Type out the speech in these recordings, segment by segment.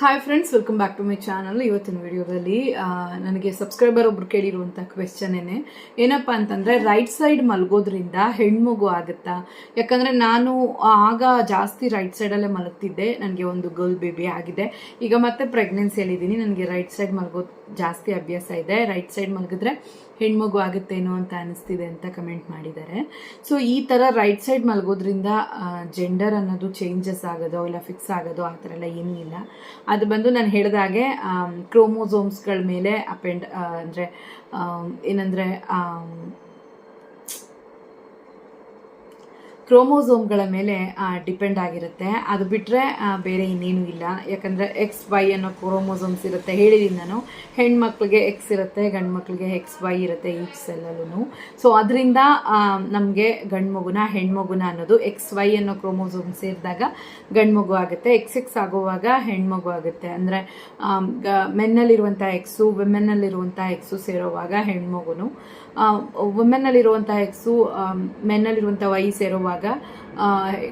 Hi friends welcome back to my channel ಇವತ್ತಿನ ವಿಡಿಯೋದಲ್ಲಿ ನನಗೆ ಸಬ್ಸ್ಕ್ರೈಬರ್ ಒಬ್ರು ಕೇಳಿರುವಂಥ ಕ್ವೆಶ್ಚನ್ನೇ ಏನಪ್ಪ ಅಂತಂದರೆ ರೈಟ್ ಸೈಡ್ ಮಲಗೋದ್ರಿಂದ ಹೆಣ್ಮಗು ಆಗುತ್ತಾ? ಯಾಕಂದರೆ ನಾನು ಆಗ ಜಾಸ್ತಿ ರೈಟ್ ಸೈಡಲ್ಲೇ ಮಲಗ್ತಿದ್ದೆ. ನನಗೆ ಒಂದು ಗರ್ಲ್ ಬೇಬಿ ಆಗಿದೆ. ಈಗ ಮತ್ತೆ ಪ್ರೆಗ್ನೆನ್ಸಿಯಲ್ಲಿದ್ದೀನಿ ನನಗೆ ರೈಟ್ ಸೈಡ್ ಮಲಗೋದು ಜಾಸ್ತಿ ಅಭ್ಯಾಸ ಇದೆ. ರೈಟ್ ಸೈಡ್ ಮಲಗಿದ್ರೆ ಹೆಣ್ಮಗು ಆಗುತ್ತೇನೋ ಅಂತ ಅನಿಸ್ತಿದೆ ಅಂತ ಕಮೆಂಟ್ ಮಾಡಿದ್ದಾರೆ. ಸೊ ಈ ಥರ ರೈಟ್ ಸೈಡ್ ಮಲಗೋದ್ರಿಂದ ಜೆಂಡರ್ ಅನ್ನೋದು ಚೇಂಜಸ್ ಆಗೋದೋ, ಇಲ್ಲ ಫಿಕ್ಸ್ ಆಗೋದೋ, ಆ ಥರ ಎಲ್ಲ ಏನೂ ಇಲ್ಲ ಅದು ಬಂದು ನಾನು ಹೇಳಿದಾಗೆ ಕ್ರೋಮೋಸೋಮ್ಸ್ಗಳ ಮೇಲೆ ಅಪೆಂಡ್ ಅಂದರೆ ಏನಂದರೆ ಕ್ರೋಮೋಸೋಮ್ಗಳ ಮೇಲೆ ಡಿಪೆಂಡ್ ಆಗಿರುತ್ತೆ. ಅದು ಬಿಟ್ಟರೆ ಬೇರೆ ಇನ್ನೇನು ಇಲ್ಲ. ಯಾಕಂದರೆ ಎಕ್ಸ್ ವೈ ಅನ್ನೋ ಕ್ರೋಮೋಸೋಮ್ಸ್ ಇರುತ್ತೆ. ಹೇಳಿದ್ದೀನಿ ನಾನು. ಹೆಣ್ಮಕ್ಳಿಗೆ ಎಕ್ಸ್ ಇರುತ್ತೆ ಗಂಡು ಮಕ್ಕಳಿಗೆ ಎಕ್ಸ್ ವೈ ಇರುತ್ತೆ ಈಚ್ ಸೆಲ್ಲಲ್ಲೂ ಸೊ ಅದರಿಂದ ನಮಗೆ ಗಂಡು ಮಗುನ ಹೆಣ್ಮಗುನ ಅನ್ನೋದು ಎಕ್ಸ್ ವೈ ಅನ್ನೋ ಕ್ರೋಮೋಸೋಮ್ ಸೇರಿದಾಗ ಗಂಡು ಮಗು ಆಗುತ್ತೆ. ಎಕ್ಸ್ ಎಕ್ಸ್ ಆಗುವಾಗ ಹೆಣ್ಮಗು ಆಗುತ್ತೆ. ಅಂದರೆ ಮೆನ್ನಲ್ಲಿರುವಂಥ ಎಕ್ಸು ವಿಮೆನ್ನಲ್ಲಿರುವಂಥ ಎಕ್ಸು ಸೇರೋವಾಗ ಹೆಣ್ಮಗುನು. ವುಮೆನ್ನಲ್ಲಿರುವಂಥ ಎಕ್ಸು ಮೆನ್ನಲ್ಲಿರುವಂಥ ವೈ ಸೇರುವಾಗ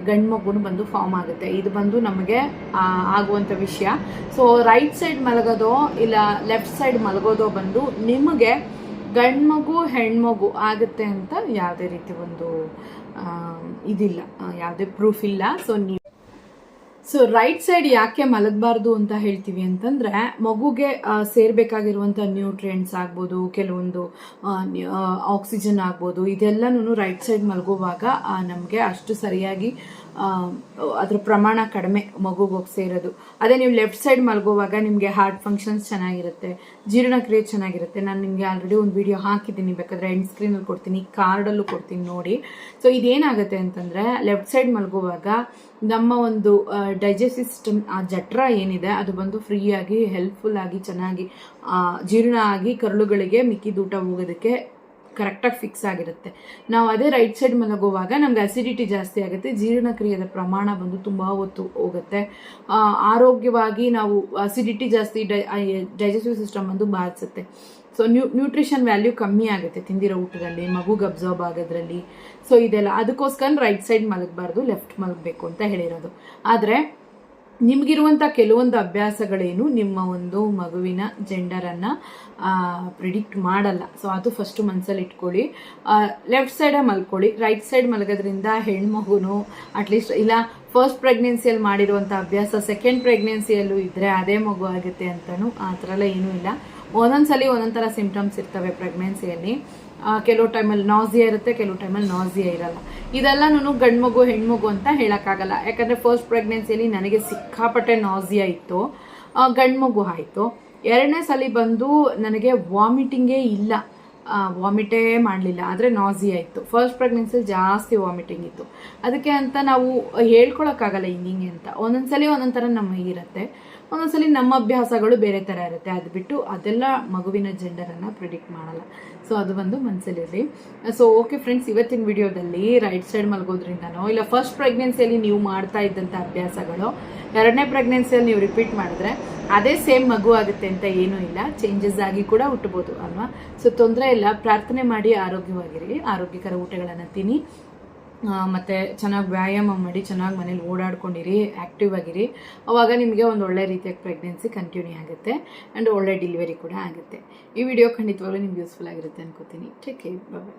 ಗಂಡು ಮಗುನು ಬಂದು ಫಾರ್ಮ್ ಆಗುತ್ತೆ. ಇದು ಬಂದು ನಮಗೆ ಆಗುವಂಥ ವಿಷಯ. ಸೊ ರೈಟ್ ಸೈಡ್ ಮಲಗೋದೋ, ಇಲ್ಲ ಲೆಫ್ಟ್ ಸೈಡ್ ಮಲಗೋದೋ ಬಂದು ನಿಮಗೆ ಗಂಡು ಮಗು ಹೆಣ್ಮಗು ಆಗುತ್ತೆ ಅಂತ ಯಾವುದೇ ರೀತಿ ಒಂದು ಇದಿಲ್ಲ ಯಾವುದೇ ಪ್ರೂಫ್ ಇಲ್ಲ. ಸೊ ನೀವು ಸೊ ರೈಟ್ ಸೈಡ್ ಯಾಕೆ ಮಲಗಬಾರ್ದು ಅಂತ ಹೇಳ್ತೀವಿ ಅಂತಂದ್ರೆ, ಮಗುಗೆ ಸೇರ್ಬೇಕಾಗಿರುವಂಥ ನ್ಯೂಟ್ರಿಯೆಂಟ್ಸ್ ಆಗ್ಬೋದು, ಕೆಲವೊಂದು ಆಕ್ಸಿಜನ್ ಆಗ್ಬೋದು ಇದೆಲ್ಲನೂ ರೈಟ್ ಸೈಡ್ ಮಲಗುವಾಗ ನಮಗೆ ಅಷ್ಟು ಸರಿಯಾಗಿ ಅದ್ರ ಪ್ರಮಾಣ ಕಡಿಮೆ ಮಗುಗೆ ಹೋಗ್ಸೇ ಇರೋದು. ಅದೇ ನೀವು ಲೆಫ್ಟ್ ಸೈಡ್ ಮಲಗುವಾಗ ನಿಮಗೆ ಹಾರ್ಟ್ ಫಂಕ್ಷನ್ಸ್ ಚೆನ್ನಾಗಿರುತ್ತೆ, ಜೀರ್ಣಕ್ರಿಯೆ ಚೆನ್ನಾಗಿರುತ್ತೆ. ನಾನು ನಿಮಗೆ ಆಲ್ರೆಡಿ ಒಂದು ವಿಡಿಯೋ ಹಾಕಿದ್ದೀನಿ, ಬೇಕಾದ್ರೆ ಎಂಡ್ ಸ್ಕ್ರೀನಲ್ಲಿ ಕೊಡ್ತೀನಿ ಕಾರ್ಡಲ್ಲೂ ಕೊಡ್ತೀನಿ ನೋಡಿ. ಸೊ ಇದೇನಾಗುತ್ತೆ ಅಂತಂದರೆ ಲೆಫ್ಟ್ ಸೈಡ್ ಮಲಗುವಾಗ ನಮ್ಮ ಒಂದು ಡೈಜೆಸ್ಟಿವ್ ಸಿಸ್ಟಮ್ ಆ, ಜಠರ ಏನಿದೆ, ಅದು ಬಂದು ಫ್ರೀಯಾಗಿ ಹೆಲ್ಪ್ಫುಲ್ ಆಗಿ, ಚೆನ್ನಾಗಿ ಜೀರ್ಣ ಆಗಿ, ಕರುಳುಗಳಿಗೆ ಮಿಕ್ಕಿದೂಟ ಹೋಗೋದಕ್ಕೆ ಕರೆಕ್ಟಾಗಿ ಫಿಕ್ಸ್ ಆಗಿರುತ್ತೆ. ನಾವು ಅದೇ ರೈಟ್ ಸೈಡ್ ಮಲಗುವಾಗ ನಮ್ಗೆ ಅಸಿಡಿಟಿ ಜಾಸ್ತಿ ಆಗುತ್ತೆ ಜೀರ್ಣಕ್ರಿಯೆಯ ಪ್ರಮಾಣ ಬಂದು ತುಂಬ ಹೊತ್ತು ಹೋಗುತ್ತೆ. ಆರೋಗ್ಯವಾಗಿ ನಾವು ಅಸಿಡಿಟಿ ಜಾಸ್ತಿ ಡೈಜೆಸ್ಟಿವ್ ಸಿಸ್ಟಮ್ ಬಂದು ಬಾಧಿಸುತ್ತೆ ಸೊ ನ್ಯೂ ನ್ಯೂಟ್ರಿಷನ್ ವ್ಯಾಲ್ಯೂ ಕಮ್ಮಿ ಆಗುತ್ತೆ ತಿಂದಿರೋ ಊಟದಲ್ಲಿ, ಮಗುಗೆ ಅಬ್ಸರ್ವ್ ಆಗೋದ್ರಲ್ಲಿ. ಸೊ ಇದೆಲ್ಲ, ಅದಕ್ಕೋಸ್ಕರ ರೈಟ್ ಸೈಡ್ ಮಲಗಬಾರ್ದು ಲೆಫ್ಟ್ ಮಲಗಬೇಕು ಅಂತ ಹೇಳಿರೋದು. ಆದರೆ ನಿಮಗಿರುವಂಥ ಕೆಲವೊಂದು ಅಭ್ಯಾಸಗಳೇನು ನಿಮ್ಮ ಒಂದು ಮಗುವಿನ ಜೆಂಡರನ್ನು ಪ್ರಿಡಿಕ್ಟ್ ಮಾಡಲ್ಲ. ಸೊ ಅದು ಫಸ್ಟು ಮನಸ್ಸಲ್ಲಿ ಇಟ್ಕೊಳ್ಳಿ. ಲೆಫ್ಟ್ ಸೈಡೇ ಮಲ್ಕೊಳ್ಳಿ. ರೈಟ್ ಸೈಡ್ ಮಲಗೋದ್ರಿಂದ ಹೆಣ್ಮಗುನು ಅಟ್ಲೀಸ್ಟ್ ಇಲ್ಲ ಫಸ್ಟ್ ಪ್ರೆಗ್ನೆನ್ಸಿಯಲ್ಲಿ ಮಾಡಿರುವಂಥ ಅಭ್ಯಾಸ ಸೆಕೆಂಡ್ ಪ್ರೆಗ್ನೆನ್ಸಿಯಲ್ಲೂ ಇದ್ದರೆ ಅದೇ ಮಗು ಆಗುತ್ತೆ ಅಂತಲೂ ಆ ಥರ ಎಲ್ಲ ಏನೂ ಇಲ್ಲ. ಒಂದೊಂದ್ಸಲಿ ಒಂದೊಂದು ಥರ ಸಿಂಪ್ಟಮ್ಸ್ ಇರ್ತವೆ ಪ್ರೆಗ್ನೆನ್ಸಿಯಲ್ಲಿ ಕೆಲವು ಟೈಮಲ್ಲಿ ನಾಸಿಯಾ ಇರುತ್ತೆ, ಕೆಲವು ಟೈಮಲ್ಲಿ ನಾಸಿಯಾ ಇರಲ್ಲ. ಇದೆಲ್ಲನೂ ಗಂಡು ಮಗು ಹೆಣ್ಮಗು ಅಂತ ಹೇಳೋಕ್ಕಾಗಲ್ಲ. ಯಾಕಂದರೆ ಫಸ್ಟ್ ಪ್ರೆಗ್ನೆನ್ಸಿಯಲ್ಲಿ ನನಗೆ ಸಿಕ್ಕಾಪಟ್ಟೆ ನಾಸಿಯಾ ಇತ್ತು. ಗಂಡು ಮಗು ಆಯಿತು. ಎರಡನೇ ಸಲ ಬಂದು ನನಗೆ ವಾಮಿಟಿಂಗೇ ಇಲ್ಲ. ವಾಮಿಟೇ ಮಾಡಲಿಲ್ಲ. ಆದರೆ ನಾಸಿ ಆಯಿತು ಫಸ್ಟ್ ಪ್ರೆಗ್ನೆನ್ಸಿ ಜಾಸ್ತಿ ವಾಮಿಟಿಂಗ್ ಇತ್ತು. ಅದಕ್ಕೆ ಅಂತ ನಾವು ಹೇಳ್ಕೊಳಕ್ಕಾಗಲ್ಲ ಹಿಂಗಿಂಗೆ ಅಂತ. ಒಂದೊಂದ್ಸಲಿ ಒಂದೊಂದು ಥರ ನಮ್ಮ ಇರುತ್ತೆ. ಒಂದೊಂದ್ಸಲಿ ನಮ್ಮ ಅಭ್ಯಾಸಗಳು ಬೇರೆ ಥರ ಇರುತ್ತೆ. ಅದು ಬಿಟ್ಟು ಅದೆಲ್ಲ ಮಗುವಿನ ಜೆಂಡರನ್ನು ಪ್ರಿಡಿಕ್ಟ್ ಮಾಡಲ್ಲ. ಸೊ ಅದು ಒಂದು ಮನಸ್ಸಲ್ಲಿರಲಿ ಸೊ ಓಕೆ ಫ್ರೆಂಡ್ಸ್ ಇವತ್ತಿನ ವಿಡಿಯೋದಲ್ಲಿ ರೈಟ್ ಸೈಡ್ ಮಲಗೋದ್ರಿಂದನೋ, ಇಲ್ಲ ಫಸ್ಟ್ ಪ್ರೆಗ್ನೆನ್ಸಿಯಲ್ಲಿ ನೀವು ಮಾಡ್ತಾ ಇದ್ದಂಥ ಅಭ್ಯಾಸಗಳು, ಎರಡನೇ ಪ್ರೆಗ್ನೆನ್ಸಿಯಲ್ಲಿ ನೀವು ರಿಪೀಟ್ ಮಾಡಿದ್ರೆ ಅದೇ ಸೇಮ್ ಮಗು ಆಗುತ್ತೆ ಅಂತ ಏನೂ ಇಲ್ಲ. ಚೇಂಜಸ್ ಆಗಿ ಕೂಡ ಹುಟ್ಟಬೋದು ಅಲ್ವಾ? ಸೊ ತೊಂದರೆ ಇಲ್ಲ. ಪ್ರಾರ್ಥನೆ ಮಾಡಿ ಆರೋಗ್ಯವಾಗಿರಿ. ಆರೋಗ್ಯಕರ ಊಟಗಳನ್ನು ತಿನ್ನಿ. ಮತ್ತು ಚೆನ್ನಾಗಿ ವ್ಯಾಯಾಮ ಮಾಡಿ, ಚೆನ್ನಾಗಿ ಮನೇಲಿ ಓಡಾಡ್ಕೊಂಡಿರಿ ಆ್ಯಕ್ಟಿವ್ ಆಗಿರಿ. ಅವಾಗ ನಿಮಗೆ ಒಂದು ಒಳ್ಳೆ ರೀತಿಯಾಗಿ ಪ್ರೆಗ್ನೆನ್ಸಿ ಕಂಟಿನ್ಯೂ ಆಗುತ್ತೆ ಆ್ಯಂಡ್ ಒಳ್ಳೆ ಡೆಲಿವರಿ ಕೂಡ ಆಗುತ್ತೆ. ಈ ವಿಡಿಯೋ ಖಂಡಿತವಾಗ್ಲೂ ನಿಮ್ಗೆ ಯೂಸ್ಫುಲ್ ಆಗಿರುತ್ತೆ ಅನ್ಕೋತೀನಿ. Take care bye